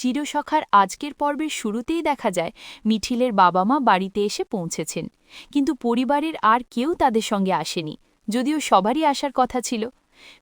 চিরসখার আজকের পর্বের শুরুতেই দেখা যায়, মিঠিলের বাবা মা বাড়িতে এসে পৌঁছেছেন। কিন্তু পরিবারের আর কেউ তাদের সঙ্গে আসেনি, যদিও সবারই আসার কথা ছিল।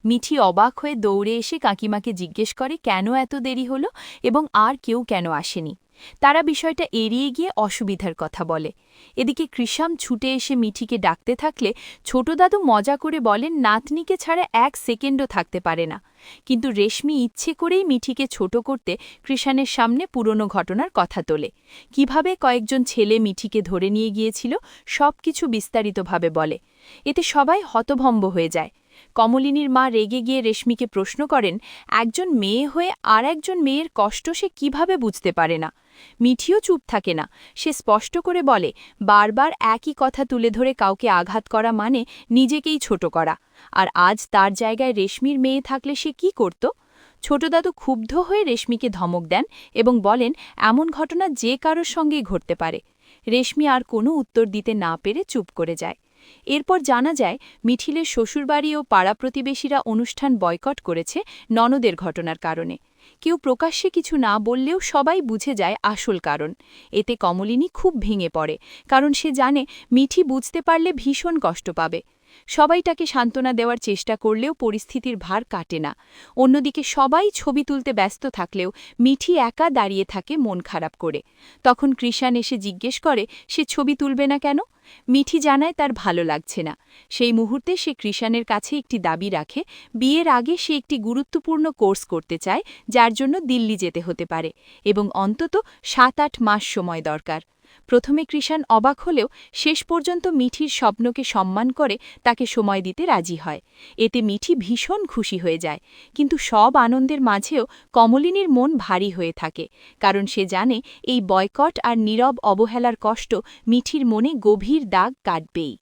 মিঠি অবাক হয়ে দৌড়ে এসে কাকিমাকে জিজ্ঞেস করে, কেন এত দেরি হলো? এবং আর কেউ কেন আসেনি। তারা বিষয়টা এড়িয়ে গিয়ে অসুবিধার কথা বলে। এদিকে কৃষাম ছুটে এসে মিঠিকে ডাকতে থাকলে ছোট দাদু মজা করে বলেন, নাতনিকে ছাড়া এক সেকেন্ডও থাকতে পারে না। কিন্তু রেশমি ইচ্ছে করেই মিঠিকে ছোট করতে কৃষাণের সামনে পুরনো ঘটনার কথা তোলে। কীভাবে কয়েকজন ছেলে মিঠিকে ধরে নিয়ে গিয়েছিল সব কিছু বিস্তারিতভাবে বলে। এতে সবাই হতভম্ব হয়ে যায়। কমলিনীর মা রেগে গিয়ে রেশমিকে প্রশ্ন করেন, একজন মেয়ে হয়ে আর একজন মেয়ের কষ্ট সে কীভাবে বুঝতে পারে না? মিঠিও চুপ থাকে না। সে স্পষ্ট করে বলে, বারবার একই কথা তুলে ধরে কাউকে আঘাত করা মানে নিজেকেই ছোট করা। আর আজ তার জায়গায় রেশমির মেয়ে থাকলে সে কি করত? ছোট দাদু ক্ষুব্ধ হয়ে রেশমিকে ধমক দেন এবং বলেন, এমন ঘটনা যে কারোর সঙ্গেই ঘটতে পারে। রেশমি আর কোনো উত্তর দিতে না পেরে চুপ করে যায়। এরপর জানা যায় মিঠিলের শ্বশুরবাড়ি ও পাড়া প্রতিবেশীরা অনুষ্ঠান বয়কট করেছে ননদের ঘটনার কারণে। কেউ প্রকাশ্যে কিছু না বললেও সবাই বুঝে যায় আসল কারণ। এতে কমলিনী খুব ভেঙে পড়ে, কারণ সে জানে মিঠি বুঝতে পারলে ভীষণ কষ্ট পাবে। সবাই তাকে সান্ত্বনা দেওয়ার চেষ্টা করলেও পরিস্থিতির ভার কাটে না। অন্যদিকে সবাই ছবি তুলতে ব্যস্ত থাকলেও মিঠি একা দাঁড়িয়ে থাকে মন খারাপ করে। তখন কৃষাণ এসে জিজ্ঞেস করে, সে ছবি তুলবে না কেন? মিঠি জানায়, তার ভালো লাগছে না। সেই মুহূর্তে সে কৃষাণের কাছে একটি দাবি রাখে, বিয়ের আগে সে একটি গুরুত্বপূর্ণ কোর্স করতে চায়, যার জন্য দিল্লি যেতে হতে পারে এবং অন্তত সাত আট মাস সময় দরকার। প্রথমে কৃষাণ অবাক হলেও শেষ পর্যন্ত মিঠির স্বপ্নকে সম্মান করে তাকে সময় দিতে রাজি হয়। এতে মিঠি ভীষণ খুশি হয়ে যায়। কিন্তু সব আনন্দের মাঝেও কমলিনীর মন ভারী হয়ে থাকে, কারণ সে জানে এই বয়কট আর নীরব অবহেলার কষ্ট মিঠির মনে গভীর দাগ কাটবেই।